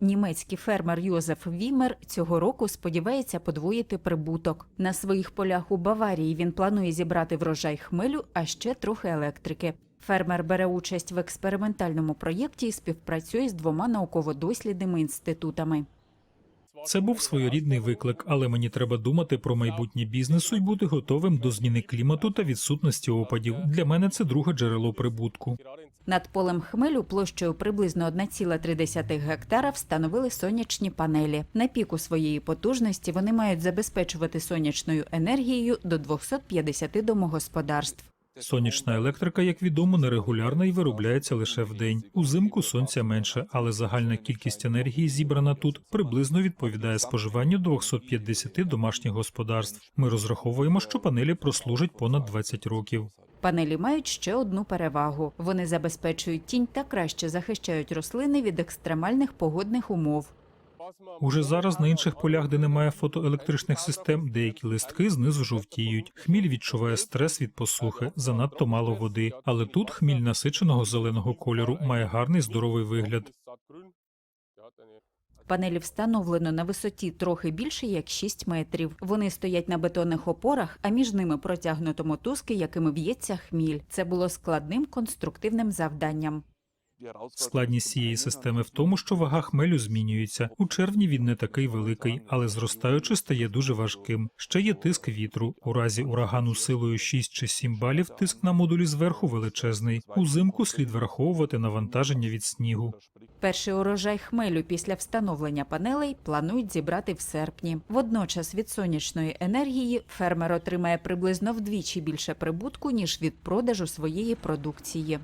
Німецький фермер Йозеф Вімер цього року сподівається подвоїти прибуток. На своїх полях у Баварії він планує зібрати врожай хмелю, а ще трохи електрики. Фермер бере участь в експериментальному проєкті і співпрацює з двома науково-дослідними інститутами. Це був своєрідний виклик, але мені треба думати про майбутнє бізнесу і бути готовим до зміни клімату та відсутності опадів. Для мене це друге джерело прибутку. Над полем хмелю площею приблизно 1,3 гектара встановили сонячні панелі. На піку своєї потужності вони мають забезпечувати сонячною енергією до 250 домогосподарств. Сонячна електрика, як відомо, нерегулярна і виробляється лише вдень. Узимку сонця менше, але загальна кількість енергії, зібрана тут, приблизно відповідає споживанню 250 домашніх господарств. Ми розраховуємо, що панелі прослужать понад 20 років. Панелі мають ще одну перевагу: вони забезпечують тінь та краще захищають рослини від екстремальних погодних умов. Уже зараз на інших полях, де немає фотоелектричних систем, деякі листки знизу жовтіють. Хміль відчуває стрес від посухи, занадто мало води. Але тут хміль насиченого зеленого кольору має гарний здоровий вигляд. Панелі встановлено на висоті трохи більше як 6 метрів. Вони стоять на бетонних опорах, а між ними протягнуто мотузки, якими в'ється хміль. Це було складним конструктивним завданням. Складність цієї системи в тому, що вага хмелю змінюється. У червні він не такий великий, але зростаючи стає дуже важким. Ще є тиск вітру. У разі урагану силою 6 чи 7 балів тиск на модулі зверху величезний. Узимку слід враховувати навантаження від снігу. Перший урожай хмелю після встановлення панелей планують зібрати в серпні. Водночас від сонячної енергії фермер отримає приблизно вдвічі більше прибутку ніж від продажу своєї продукції.